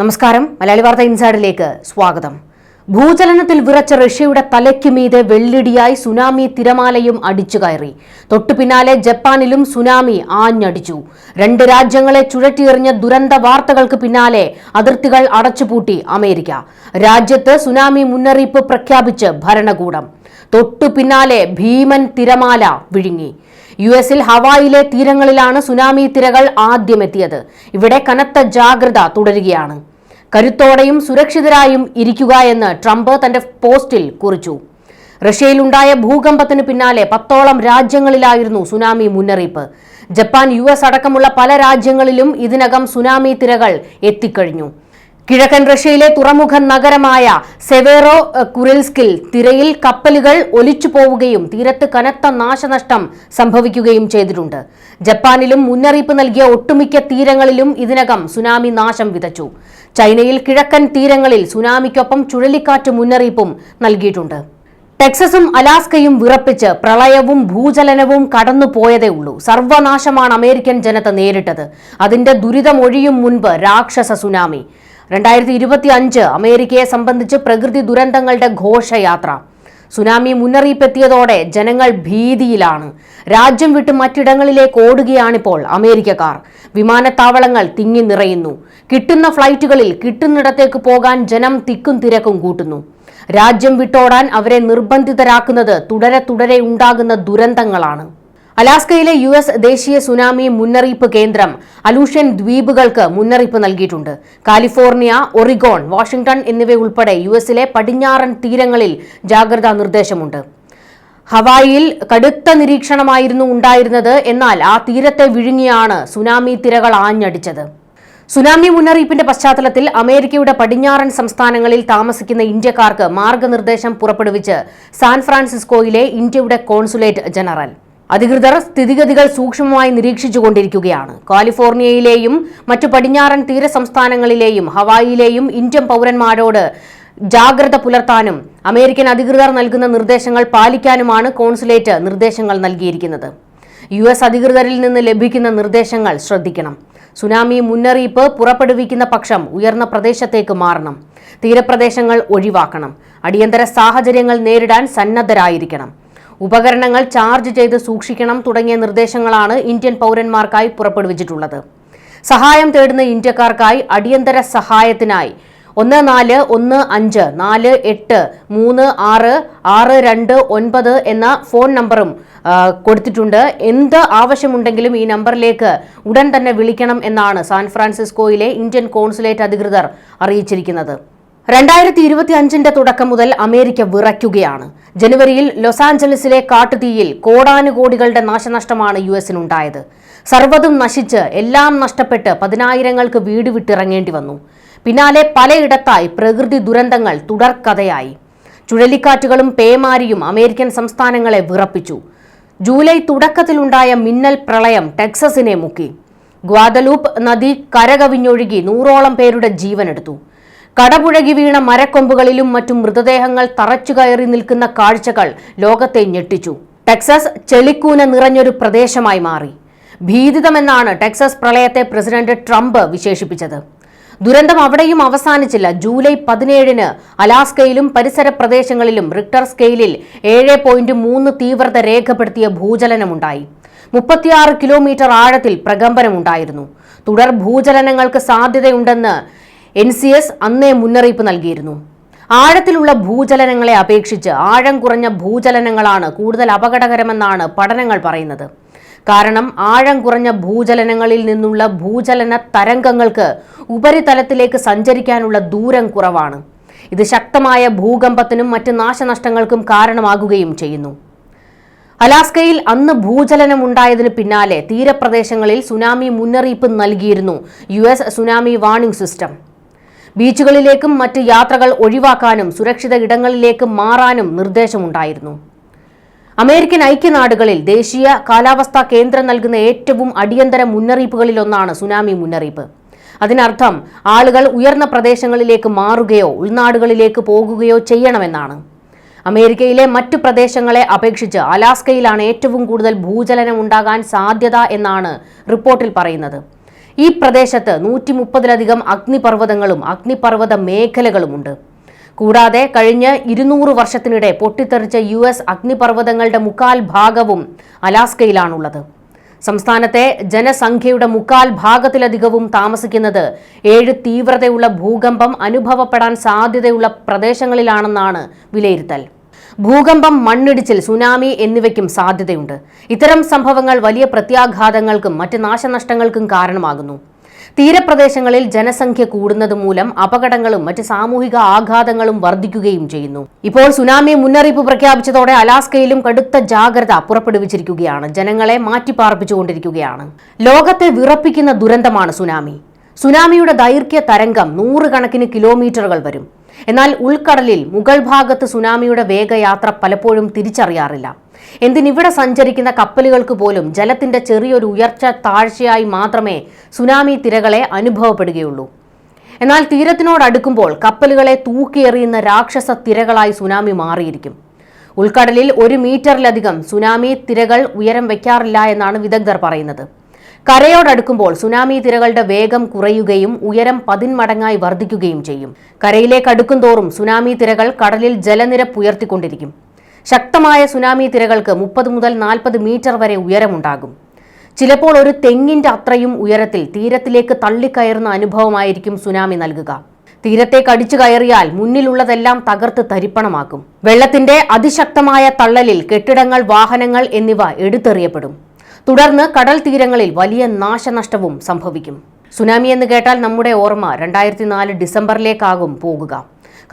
നമസ്കാരം. മലയാളി വാർത്ത ഇൻസൈഡിലേക്ക് സ്വാഗതം. ഭൂചലനത്തിൽ വിറച്ച റഷ്യയുടെ തലയ്ക്ക് മീതെ വെള്ളിടിയായി സുനാമി തിരമാലയും അടിച്ചു കയറി. തൊട്ടു പിന്നാലെ ജപ്പാനിലും സുനാമി ആഞ്ഞടിച്ചു. രണ്ട് രാജ്യങ്ങളെ ചുഴറ്റിയെറിഞ്ഞ ദുരന്ത വാർത്തകൾക്ക് പിന്നാലെ അതിർത്തികൾ അടച്ചുപൂട്ടി അമേരിക്ക. രാജ്യത്ത് സുനാമി മുന്നറിയിപ്പ് പ്രഖ്യാപിച്ച് ഭരണകൂടം. തൊട്ടു പിന്നാലെ ഭീമൻ തിരമാല വിഴുങ്ങി. യു എസിൽ ഹവായിലെ തീരങ്ങളിലാണ് സുനാമി തിരകൾ ആദ്യമെത്തിയത്. ഇവിടെ കനത്ത ജാഗ്രത തുടരുകയാണ്. കരുത്തോടെയും സുരക്ഷിതരായും ഇരിക്കുക എന്ന് ട്രംപ് തന്റെ പോസ്റ്റിൽ കുറിച്ചു. റഷ്യയിലുണ്ടായ ഭൂകമ്പത്തിന് പിന്നാലെ പത്തോളം രാജ്യങ്ങളിലായിരുന്നു സുനാമി മുന്നറിയിപ്പ്. ജപ്പാൻ യു അടക്കമുള്ള പല രാജ്യങ്ങളിലും ഇതിനകം സുനാമി തിരകൾ എത്തിക്കഴിഞ്ഞു. കിഴക്കൻ റഷ്യയിലെ തുറമുഖ നഗരമായ സെവേറോ കുറിൽസ്കിൽ തിരയിൽ കപ്പലുകൾ ഒലിച്ചു പോവുകയും തീരത്ത് കനത്ത നാശനഷ്ടം സംഭവിക്കുകയും ചെയ്തിട്ടുണ്ട്. ജപ്പാനിലും മുന്നറിയിപ്പ് നൽകിയ ഒട്ടുമിക്ക തീരങ്ങളിലും ഇതിനകം സുനാമി നാശം വിതച്ചു. ചൈനയിൽ കിഴക്കൻ തീരങ്ങളിൽ സുനാമിക്കൊപ്പം ചുഴലിക്കാറ്റ് മുന്നറിയിപ്പും നൽകിയിട്ടുണ്ട്. ടെക്സസും അലാസ്കയും വിറപ്പിച്ച് പ്രളയവും ഭൂചലനവും കടന്നുപോയതേ ഉള്ളൂ. സർവനാശമാണ് അമേരിക്കൻ ജനത നേരിട്ടത്. അതിന്റെ ദുരിതമൊഴിയും മുൻപ് രാക്ഷസ സുനാമി. രണ്ടായിരത്തി ഇരുപത്തി അഞ്ച് അമേരിക്കയെ സംബന്ധിച്ച് പ്രകൃതി ദുരന്തങ്ങളുടെ ഘോഷയാത്ര. സുനാമി മുന്നറിയിപ്പെത്തിയതോടെ ജനങ്ങൾ ഭീതിയിലാണ്. രാജ്യം വിട്ട് മറ്റിടങ്ങളിലേക്ക് ഓടുകയാണിപ്പോൾ അമേരിക്കക്കാർ. വിമാനത്താവളങ്ങൾ തിങ്ങി നിറയുന്നു. കിട്ടുന്ന ഫ്ലൈറ്റുകളിൽ കിട്ടുന്നിടത്തേക്ക് പോകാൻ ജനം തിക്കും തിരക്കും കൂട്ടുന്നു. രാജ്യം വിട്ടോടാൻ അവരെ നിർബന്ധിതരാക്കുന്നത് തുടരെ തുടരെ ഉണ്ടാകുന്ന ദുരന്തങ്ങളാണ്. അലാസ്കയിലെ യു എസ് ദേശീയ സുനാമി മുന്നറിയിപ്പ് കേന്ദ്രം അലൂഷ്യൻ ദ്വീപുകൾക്ക് മുന്നറിയിപ്പ് നൽകിയിട്ടുണ്ട്. കാലിഫോർണിയ ഒറിഗോൺ വാഷിംഗ്ടൺ എന്നിവയുൾപ്പെടെ യു എസിലെ പടിഞ്ഞാറൻ തീരങ്ങളിൽ ജാഗ്രതാ നിർദ്ദേശമുണ്ട്. ഹവായിൽ കടുത്ത നിരീക്ഷണമായിരുന്നു ഉണ്ടായിരുന്നത്. എന്നാൽ ആ തീരത്തെ വിഴുങ്ങിയാണ് സുനാമി തിരകൾ ആഞ്ഞടിച്ചത്. സുനാമി മുന്നറിയിപ്പിന്റെ പശ്ചാത്തലത്തിൽ അമേരിക്കയുടെ പടിഞ്ഞാറൻ സംസ്ഥാനങ്ങളിൽ താമസിക്കുന്ന ഇന്ത്യക്കാർക്ക് മാർഗനിർദ്ദേശം പുറപ്പെടുവിച്ച് സാൻ ഫ്രാൻസിസ്കോയിലെ ഇന്ത്യയുടെ കോൺസുലേറ്റ് ജനറൽ. അധികൃതർ സ്ഥിതിഗതികൾ സൂക്ഷ്മമായി നിരീക്ഷിച്ചുകൊണ്ടിരിക്കുകയാണ്. കാലിഫോർണിയയിലെയും മറ്റു പടിഞ്ഞാറൻ തീര സംസ്ഥാനങ്ങളിലെയും ഹവായിലെയും ഇന്ത്യൻ പൗരന്മാരോട് ജാഗ്രത പുലർത്താനും അമേരിക്കൻ അധികൃതർ നൽകുന്ന നിർദ്ദേശങ്ങൾ പാലിക്കാനുമാണ് കോൺസുലേറ്റ് നിർദ്ദേശങ്ങൾ നൽകിയിരിക്കുന്നത്. യു എസ് അധികൃതരിൽ നിന്ന് ലഭിക്കുന്ന നിർദ്ദേശങ്ങൾ ശ്രദ്ധിക്കണം. സുനാമി മുന്നറിയിപ്പ് പുറപ്പെടുവിക്കുന്ന പക്ഷം ഉയർന്ന പ്രദേശത്തേക്ക് മാറണം. തീരപ്രദേശങ്ങൾ ഒഴിവാക്കണം. അടിയന്തര സാഹചര്യങ്ങൾ നേരിടാൻ സന്നദ്ധരായിരിക്കണം. ഉപകരണങ്ങൾ ചാർജ് ചെയ്ത് സൂക്ഷിക്കണം തുടങ്ങിയ നിർദ്ദേശങ്ങളാണ് ഇന്ത്യൻ പൗരന്മാർക്കായി പുറപ്പെടുവിച്ചിട്ടുള്ളത്. സഹായം തേടുന്ന ഇന്ത്യക്കാർക്കായി അടിയന്തര സഹായത്തിനായി ഒന്ന് നാല് ഒന്ന് അഞ്ച് നാല് എട്ട് മൂന്ന് ആറ് ആറ് രണ്ട് ഒൻപത് എന്ന ഫോൺ നമ്പറും കൊടുത്തിട്ടുണ്ട്. എന്ത് ആവശ്യമുണ്ടെങ്കിലും ഈ നമ്പറിലേക്ക് ഉടൻ തന്നെ വിളിക്കണം എന്നാണ് സാൻ ഫ്രാൻസിസ്കോയിലെ ഇന്ത്യൻ കോൺസുലേറ്റ് അധികൃതർ അറിയിച്ചിരിക്കുന്നത്. രണ്ടായിരത്തി ഇരുപത്തി അഞ്ചിന്റെ തുടക്കം മുതൽ അമേരിക്ക വിറയ്ക്കുകയാണ്. ജനുവരിയിൽ ലോസ് ആഞ്ചലസിലെ കാട്ടുതീയിൽ കോടാനുകോടികളുടെ നാശനഷ്ടമാണ് യു എസിനുണ്ടായത് സർവതും നശിച്ച് എല്ലാം നഷ്ടപ്പെട്ട് പതിനായിരങ്ങൾക്ക് വീട് വിട്ടിറങ്ങേണ്ടി വന്നു. പിന്നാലെ പലയിടത്തായി പ്രകൃതി ദുരന്തങ്ങൾ തുടർക്കഥയായി. ചുഴലിക്കാറ്റുകളും പേമാരിയും അമേരിക്കൻ സംസ്ഥാനങ്ങളെ വിറപ്പിച്ചു. ജൂലൈ തുടക്കത്തിലുണ്ടായ മിന്നൽ പ്രളയം ടെക്സസിനെ മുക്കി. ഗ്വാദലൂപ്പ് നദി കരകവിഞ്ഞൊഴുകി നൂറോളം പേരുടെ ജീവനെടുത്തു. കടപുഴകി വീണ മരക്കൊമ്പുകളിലും മറ്റും മൃതദേഹങ്ങൾ തറച്ചു കയറി നിൽക്കുന്ന കാഴ്ചകൾ ലോകത്തെ ഞെട്ടിച്ചു. ടെക്സസ് ചെളിക്കൂന നിറഞ്ഞൊരു പ്രദേശമായി മാറി. ഭീതിതമെന്നാണ് ടെക്സസ് പ്രളയത്തെ പ്രസിഡന്റ് ട്രംപ് വിശേഷിപ്പിച്ചത്. ദുരന്തം അവിടെയും അവസാനിച്ചില്ല. ജൂലൈ പതിനേഴിന് അലാസ്കയിലും പരിസര പ്രദേശങ്ങളിലും റിക്ടർ സ്കെയിലിൽ ഏഴ് പോയിന്റ് മൂന്ന് തീവ്രത രേഖപ്പെടുത്തിയ ഭൂചലനമുണ്ടായി. മുപ്പത്തിയാറ് കിലോമീറ്റർ ആഴത്തിൽ പ്രകമ്പനമുണ്ടായിരുന്നു. തുടർ ഭൂചലനങ്ങൾക്ക് സാധ്യതയുണ്ടെന്ന് എൻ സി എസ് അന്നേ മുന്നറിയിപ്പ് നൽകിയിരുന്നു. ആഴത്തിലുള്ള ഭൂചലനങ്ങളെ അപേക്ഷിച്ച് ആഴം കുറഞ്ഞ ഭൂചലനങ്ങളാണ് കൂടുതൽ അപകടകരമെന്നാണ് പഠനങ്ങൾ പറയുന്നത്. കാരണം ആഴം കുറഞ്ഞ ഭൂചലനങ്ങളിൽ നിന്നുള്ള ഭൂചലന തരംഗങ്ങൾക്ക് ഉപരിതലത്തിലേക്ക് സഞ്ചരിക്കാനുള്ള ദൂരം കുറവാണ്. ഇത് ശക്തമായ ഭൂകമ്പത്തിനും മറ്റ് നാശനഷ്ടങ്ങൾക്കും കാരണമാകുകയും ചെയ്യുന്നു. അലാസ്കയിൽ അന്ന് ഭൂചലനമുണ്ടായതിന് പിന്നാലെ തീരപ്രദേശങ്ങളിൽ സുനാമി മുന്നറിയിപ്പ് നൽകിയിരുന്നു യു സുനാമി വാർണിംഗ് സിസ്റ്റം. ബീച്ചുകളിലേക്കും മറ്റ് യാത്രകൾ ഒഴിവാക്കാനും സുരക്ഷിത ഇടങ്ങളിലേക്ക് മാറാനും നിർദ്ദേശമുണ്ടായിരുന്നു. അമേരിക്കൻ ഐക്യനാടുകളിൽ ദേശീയ കാലാവസ്ഥാ കേന്ദ്രം നൽകുന്ന ഏറ്റവും അടിയന്തര മുന്നറിയിപ്പുകളിലൊന്നാണ് സുനാമി മുന്നറിയിപ്പ്. അതിനർത്ഥം ആളുകൾ ഉയർന്ന പ്രദേശങ്ങളിലേക്ക് മാറുകയോ ഉൾനാടുകളിലേക്ക് പോകുകയോ ചെയ്യണമെന്നാണ്. അമേരിക്കയിലെ മറ്റു പ്രദേശങ്ങളെ അപേക്ഷിച്ച് അലാസ്കയിലാണ് ഏറ്റവും കൂടുതൽ ഭൂചലനം ഉണ്ടാകാൻ സാധ്യത എന്നാണ് റിപ്പോർട്ടിൽ പറയുന്നത്. ഈ പ്രദേശത്ത് നൂറ്റി മുപ്പതിലധികം അഗ്നിപർവതങ്ങളും അഗ്നിപർവത മേഖലകളുമുണ്ട്. കൂടാതെ കഴിഞ്ഞ ഇരുന്നൂറ് വർഷത്തിനിടെ പൊട്ടിത്തെറിച്ച യു എസ് അഗ്നിപർവതങ്ങളുടെ മുക്കാൽ ഭാഗവും അലാസ്കയിലാണുള്ളത്. സംസ്ഥാനത്തെ ജനസംഖ്യയുടെ മുക്കാൽ ഭാഗത്തിലധികവും താമസിക്കുന്നത് ഏഴ് തീവ്രതയുള്ള ഭൂകമ്പം അനുഭവപ്പെടാൻ സാധ്യതയുള്ള പ്രദേശങ്ങളിലാണെന്നാണ് വിലയിരുത്തൽ. ഭൂകമ്പം മണ്ണിടിച്ചിൽ സുനാമി എന്നിവയ്ക്കും സാധ്യതയുണ്ട്. ഇത്തരം സംഭവങ്ങൾ വലിയ പ്രത്യാഘാതങ്ങൾക്കും മറ്റ് നാശനഷ്ടങ്ങൾക്കും കാരണമാകുന്നു. തീരപ്രദേശങ്ങളിൽ ജനസംഖ്യ കൂടുന്നത് മൂലം അപകടങ്ങളും മറ്റ് സാമൂഹിക ആഘാതങ്ങളും വർദ്ധിക്കുകയും ചെയ്യുന്നു. ഇപ്പോൾ സുനാമി മുന്നറിയിപ്പ് പ്രഖ്യാപിച്ചതോടെ അലാസ്കയിലും കടുത്ത ജാഗ്രത പുറപ്പെടുവിച്ചിരിക്കുകയാണ്. ജനങ്ങളെ മാറ്റിപ്പാർപ്പിച്ചുകൊണ്ടിരിക്കുകയാണ്. ലോകത്തെ വിറപ്പിക്കുന്ന ദുരന്തമാണ് സുനാമി. സുനാമിയുടെ ദൈർഘ്യ തരംഗം നൂറുകണക്കിന് കിലോമീറ്ററുകൾ വരും. എന്നാൽ ഉൾക്കടലിൽ മുകൾ ഭാഗത്ത് സുനാമിയുടെ വേഗയാത്ര പലപ്പോഴും തിരിച്ചറിയാറില്ല. എന്തിനിവിടെ സഞ്ചരിക്കുന്ന കപ്പലുകൾക്ക് പോലും ജലത്തിന്റെ ചെറിയൊരു ഉയർച്ച താഴ്ചയായി മാത്രമേ സുനാമി തിരകളെ അനുഭവപ്പെടുകയുള്ളൂ. എന്നാൽ തീരത്തിനോടടുക്കുമ്പോൾ കപ്പലുകളെ തൂക്കിയെറിയുന്ന രാക്ഷസ തിരകളായി സുനാമി മാറിയിരിക്കും. ഉൾക്കടലിൽ ഒരു മീറ്ററിലധികം സുനാമി തിരകൾ ഉയരം വയ്ക്കാറില്ല എന്നാണ് വിദഗ്ധർ പറയുന്നത്. കരയോടടുക്കുമ്പോൾ സുനാമി തിരകളുടെ വേഗം കുറയുകയും ഉയരം പതിന്മടങ്ങായി വർദ്ധിക്കുകയും ചെയ്യും. കരയിലേക്ക് അടുക്കും തോറും സുനാമി തിരകൾ കടലിൽ ജലനിരപ്പ് ഉയർത്തിക്കൊണ്ടിരിക്കും. ശക്തമായ സുനാമി തിരകൾക്ക് മുപ്പത് മുതൽ നാൽപ്പത് മീറ്റർ വരെ ഉയരമുണ്ടാകും. ചിലപ്പോൾ ഒരു തെങ്ങിന്റെ അത്രയും ഉയരത്തിൽ തീരത്തിലേക്ക് തള്ളിക്കയറുന്ന അനുഭവമായിരിക്കും സുനാമി നൽകുക. തീരത്തേക്ക് അടിച്ചു കയറിയാൽ മുന്നിലുള്ളതെല്ലാം തകർത്ത് തരിപ്പണമാക്കും. വെള്ളത്തിന്റെ അതിശക്തമായ തള്ളലിൽ കെട്ടിടങ്ങൾ വാഹനങ്ങൾ എന്നിവ എടുത്തെറിയപ്പെടും. തുടർന്ന് കടൽ തീരങ്ങളിൽ വലിയ നാശനഷ്ടവും സംഭവിക്കും. സുനാമി എന്ന് കേട്ടാൽ നമ്മുടെ ഓർമ്മ രണ്ടായിരത്തി നാല് ഡിസംബറിലേക്കാകും പോകുക.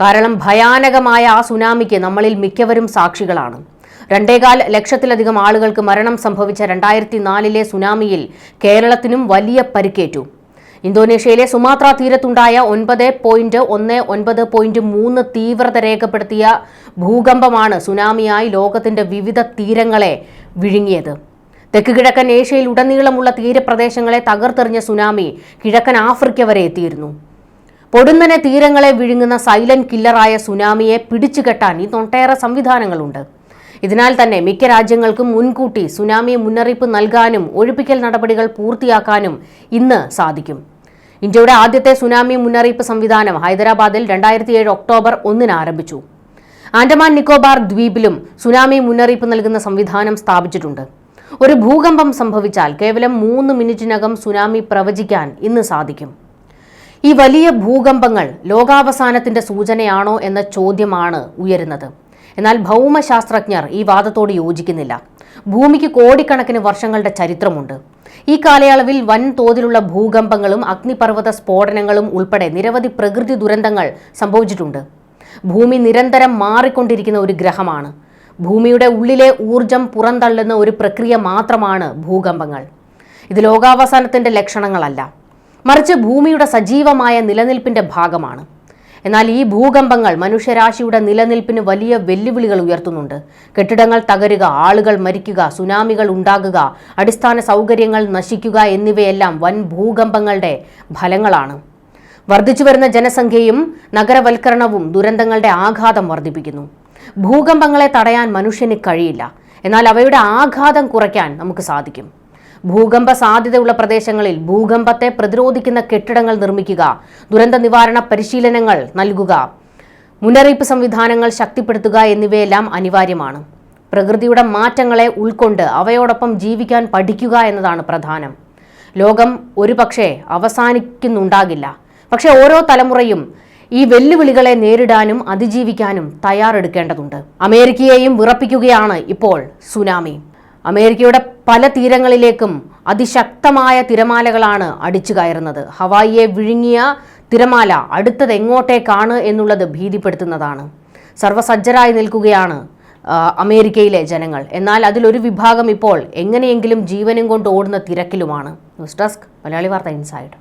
കാരണം ഭയാനകമായ ആ സുനാമിക്ക് നമ്മളിൽ മിക്കവരും സാക്ഷികളാണ്. രണ്ടേകാൽ ലക്ഷത്തിലധികം ആളുകൾക്ക് മരണം സംഭവിച്ച രണ്ടായിരത്തി നാലിലെ സുനാമിയിൽ കേരളത്തിനും വലിയ പരിക്കേറ്റു. ഇന്തോനേഷ്യയിലെ സുമാത്ര തീരത്തുണ്ടായ ഒൻപത് പോയിന്റ് ഒന്ന് ഒൻപത് പോയിന്റ് മൂന്ന് തീവ്രത രേഖപ്പെടുത്തിയ ഭൂകമ്പമാണ് സുനാമിയായി ലോകത്തിന്റെ വിവിധ തീരങ്ങളെ വിഴുങ്ങിയത്. തെക്ക് കിഴക്കൻ ഏഷ്യയിൽ ഉടനീളമുള്ള തീരപ്രദേശങ്ങളെ തകർത്തെറിഞ്ഞ സുനാമി കിഴക്കൻ ആഫ്രിക്ക വരെ എത്തിയിരുന്നു. പൊടുന്നനെ തീരങ്ങളെ വിഴുങ്ങുന്ന സൈലന്റ് കില്ലറായ സുനാമിയെ പിടിച്ചുകെട്ടാൻ ഈ തൊട്ടേറെ സംവിധാനങ്ങളുണ്ട്. ഇതിനാൽ തന്നെ മിക്ക രാജ്യങ്ങൾക്കും മുൻകൂട്ടി സുനാമി മുന്നറിയിപ്പ് നൽകാനും ഒഴിപ്പിക്കൽ നടപടികൾ പൂർത്തിയാക്കാനും ഇന്ന് സാധിക്കും. ഇന്ത്യയുടെ ആദ്യത്തെ സുനാമി മുന്നറിയിപ്പ് സംവിധാനം ഹൈദരാബാദിൽ രണ്ടായിരത്തി ഏഴ് ഒക്ടോബർ ഒന്നിന് ആരംഭിച്ചു. ആൻഡമാൻ നിക്കോബാർ ദ്വീപിലും സുനാമി മുന്നറിയിപ്പ് നൽകുന്ന സംവിധാനം സ്ഥാപിച്ചിട്ടുണ്ട്. ഒരു ഭൂകമ്പം സംഭവിച്ചാൽ കേവലം മൂന്ന് മിനിറ്റിനകം സുനാമി പ്രവചിക്കാൻ ഇന്ന് സാധിക്കും. ഈ വലിയ ഭൂകമ്പങ്ങൾ ലോകാവസാനത്തിന്റെ സൂചനയാണോ എന്ന ചോദ്യമാണ് ഉയരുന്നത്. എന്നാൽ ഭൗമശാസ്ത്രജ്ഞർ ഈ വാദത്തോട് യോജിക്കുന്നില്ല. ഭൂമിക്ക് കോടിക്കണക്കിന് വർഷങ്ങളുടെ ചരിത്രമുണ്ട്. ഈ കാലയളവിൽ വൻ തോതിലുള്ള ഭൂകമ്പങ്ങളും അഗ്നിപർവത സ്ഫോടനങ്ങളും ഉൾപ്പെടെ നിരവധി പ്രകൃതി ദുരന്തങ്ങൾ സംഭവിച്ചിട്ടുണ്ട്. ഭൂമി നിരന്തരം മാറിക്കൊണ്ടിരിക്കുന്ന ഒരു ഗ്രഹമാണ്. ഭൂമിയുടെ ഉള്ളിലെ ഊർജം പുറന്തള്ളുന്ന ഒരു പ്രക്രിയ മാത്രമാണ് ഭൂകമ്പങ്ങൾ. ഇത് ലോകാവസാനത്തിന്റെ ലക്ഷണങ്ങളല്ല. മറിച്ച് ഭൂമിയുടെ സജീവമായ നിലനിൽപ്പിന്റെ ഭാഗമാണ്. എന്നാൽ ഈ ഭൂകമ്പങ്ങൾ മനുഷ്യരാശിയുടെ നിലനിൽപ്പിന് വലിയ വെല്ലുവിളികൾ ഉയർത്തുന്നുണ്ട്. കെട്ടിടങ്ങൾ തകരുക ആളുകൾ മരിക്കുക സുനാമികൾ ഉണ്ടാകുക അടിസ്ഥാന സൗകര്യങ്ങൾ നശിക്കുക എന്നിവയെല്ലാം വൻ ഭൂകമ്പങ്ങളുടെ ഫലങ്ങളാണ്. വർദ്ധിച്ചു വരുന്ന ജനസംഖ്യയും നഗരവൽക്കരണവും ദുരന്തങ്ങളുടെ ആഘാതം വർദ്ധിപ്പിക്കുന്നു. ഭൂകമ്പങ്ങളെ തടയാൻ മനുഷ്യന് കഴിയില്ല. എന്നാൽ അവയുടെ ആഘാതം കുറയ്ക്കാൻ നമുക്ക് സാധിക്കും. ഭൂകമ്പ സാധ്യതയുള്ള പ്രദേശങ്ങളിൽ ഭൂകമ്പത്തെ പ്രതിരോധിക്കുന്ന കെട്ടിടങ്ങൾ നിർമ്മിക്കുക ദുരന്ത നിവാരണ പരിശീലനങ്ങൾ നൽകുക മുന്നറിയിപ്പ് സംവിധാനങ്ങൾ ശക്തിപ്പെടുത്തുക എന്നിവയെല്ലാം അനിവാര്യമാണ്. പ്രകൃതിയുടെ മാറ്റങ്ങളെ ഉൾക്കൊണ്ട് അവയോടൊപ്പം ജീവിക്കാൻ പഠിക്കുക എന്നതാണ് പ്രധാനം. ലോകം ഒരുപക്ഷെ അവസാനിക്കുന്നുണ്ടാകില്ല. പക്ഷേ ഓരോ തലമുറയും ഈ വെല്ലുവിളികളെ നേരിടാനും അതിജീവിക്കാനും തയ്യാറെടുക്കേണ്ടതുണ്ട്. അമേരിക്കയെയും വിറപ്പിക്കുകയാണ് ഇപ്പോൾ സുനാമി. അമേരിക്കയുടെ പല തീരങ്ങളിലേക്കും അതിശക്തമായ തിരമാലകളാണ് അടിച്ചു കയറുന്നത്. ഹവായിയെ വിഴുങ്ങിയ തിരമാല അടുത്തത് എങ്ങോട്ടേക്കാണ് എന്നുള്ളത് ഭീതിപ്പെടുത്തുന്നതാണ്. സർവസജ്ജരായി നിൽക്കുകയാണ് അമേരിക്കയിലെ ജനങ്ങൾ. എന്നാൽ അതിലൊരു വിഭാഗം ഇപ്പോൾ എങ്ങനെയെങ്കിലും ജീവനും കൊണ്ട് ഓടുന്ന തിരക്കിലുമാണ്. ന്യൂസ് ഡെസ്ക് മലയാളി വാർത്ത ഇൻസൈഡ്.